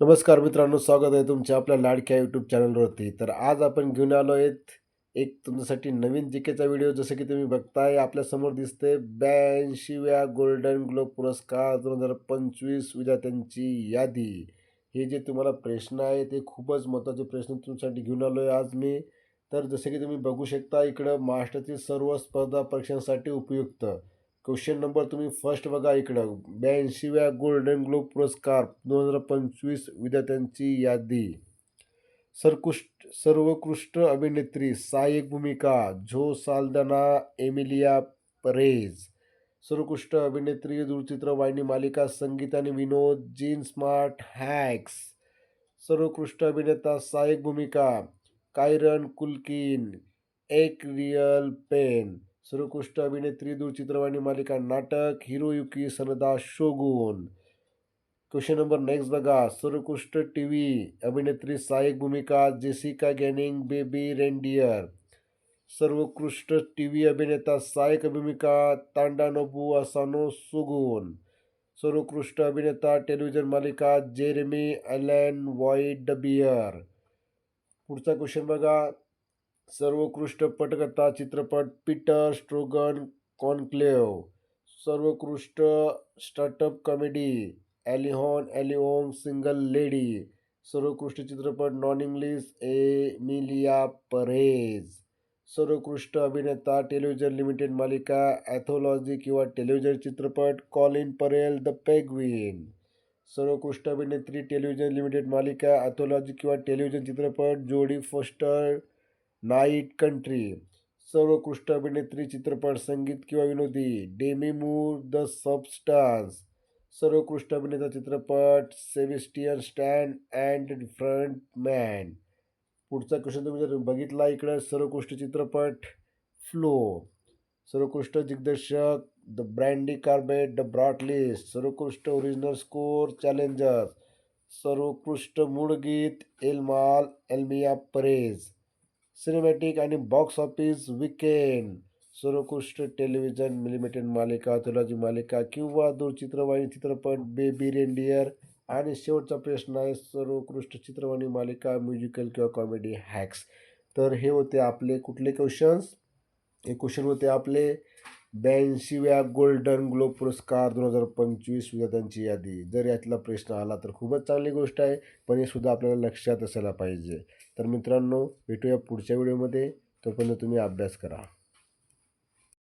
नमस्कार मित्रांनो स्वागत आहे तुमच्या आपल्या लाडक्या यूट्यूब चॅनलवरती तर आज आपण घेऊन आलो आहेत एक तुमच्यासाठी नवीन जिकेचा व्हिडिओ जसं की तुम्ही बघताय आपल्यासमोर दिसते ब्याऐंशीव्या गोल्डन ग्लोब पुरस्कार दोन हजार पंचवीस विद्यार्थ्यांची यादी. हे जे तुम्हाला प्रश्न आहे ते खूपच महत्त्वाचे प्रश्न तुमच्यासाठी घेऊन आलो आहे आज मी. तर जसे की तुम्ही बघू शकता इकडं महाराष्ट्रातील सर्व स्पर्धा परीक्षांसाठी उपयुक्त. क्वेश्चन नंबर तुम्ही फर्स्ट बघा इकडं. ब्याऐंशीव्या गोल्डन ग्लोब पुरस्कार दोन हजार पंचवीस विद्यार्थ्यांची यादी. सर्वोत्कृष्ट सर्वोत्कृष्ट अभिनेत्री सहाय्यक भूमिका झो साल्दना एमिलिया परेज सर्वोत्कृष्ट अभिनेत्री दूरचित्रवाहिनी मालिका संगीत आणि विनोद जीन स्मार्ट हॅक्स. सर्वोत्कृष्ट अभिनेता सहाय्यक भूमिका कायरन कुलकिन एक रियल पेन. सर्वोत्कृष्ट अभिनेत्री दूरचित्रवाहिनी मालिका, नाटक Hiroyuki Sanada, Shogun. Question number next बघा. सर्वोत्कृष्ट टी व्ही अभिनेत्री सहाय्यक भूमिका, जेसिका गॅनिंग, बेबी रेंडियर. सर्वोत्कृष्ट टी व्ही अभिनेता, सहाय्यक भूमिका तांडानोबू असानो सुगुन सर्वोत्कृष्ट अभिनेता, टेलिव्हिजन मालिका, जेरेमी ॲलन वॉइड डबियर पुढचा क्वेश्चन बघा. सर्वोत्कृष्ट पटकथा चित्रपट पीटर स्ट्रोगन कॉन्क्लेव सर्वोत्कृष्ट स्टार्टअप कॉमेडी ॲलिहॉन ॲलिओम सिंगल लेडी सर्वोत्कृष्ट चित्रपट नॉन इंग्लिश एमिलिया परेज सर्वोत्कृष्ट अभिनेता टेलिव्हिजन लिमिटेड मालिका ॲथोलॉजी किंवा टेलिव्हिजन चित्रपट कॉलिन परेल द पेगविन सर्वोत्कृष्ट अभिनेत्री टेलिव्हिजन लिमिटेड मालिका ॲथोलॉजी किंवा टेलिव्हिजन चित्रपट जोडी फोस्टर नाईट कंट्री सर्वोत्कृष्ट अभिनेत्री चित्रपट संगीत किंवा विनोदी डेमी मूर द सबस्टान्स सर्वोत्कृष्ट अभिनेता चित्रपट Sebastian Stan and front man. पुढचा क्वेश्चन तुम्ही जर बघितला इकडं सर्वोत्कृष्ट चित्रपट फ्लो सर्वोत्कृष्ट दिग्दर्शक the Brady Corbet the Brutalist सर्वोत्कृष्ट ओरिजिनल स्कोर चॅलेंजर सर्वोत्कृष्ट मूळ गीत एलमाल एल्मिया परेज सिनेमॅटिक आणि बॉक्स ऑफिस विकेंड सर्वोत्कृष्ट टेलिव्हिजन लिमिटेड मालिका तुलाची मालिका किंवा दूरचित्रवाहिनी चित्रपट बेबी रेंडियर आणि शेवटचा प्रश्न आहे सर्वोत्कृष्ट चित्रवाहिनी मालिका म्युझिकल किंवा कॉमेडी हॅक्स तर हे होते आपले कुठले क्वेश्चन्स हे क्वेश्चन होते आपले ब्याऐंशीव्या गोल्डन ग्लोब पुरस्कार दोन हजार पंचवीस विजेत्यांची यादी. जर यातला प्रश्न आला तर खूपच चांगली गोष्ट आहे पण हे सुद्धा आपल्याला लक्षात असायला पाहिजे. तर मित्रांनो भेटूया पुढच्या व्हिडिओमध्ये. तोपर्यंत तुम्ही अभ्यास करा.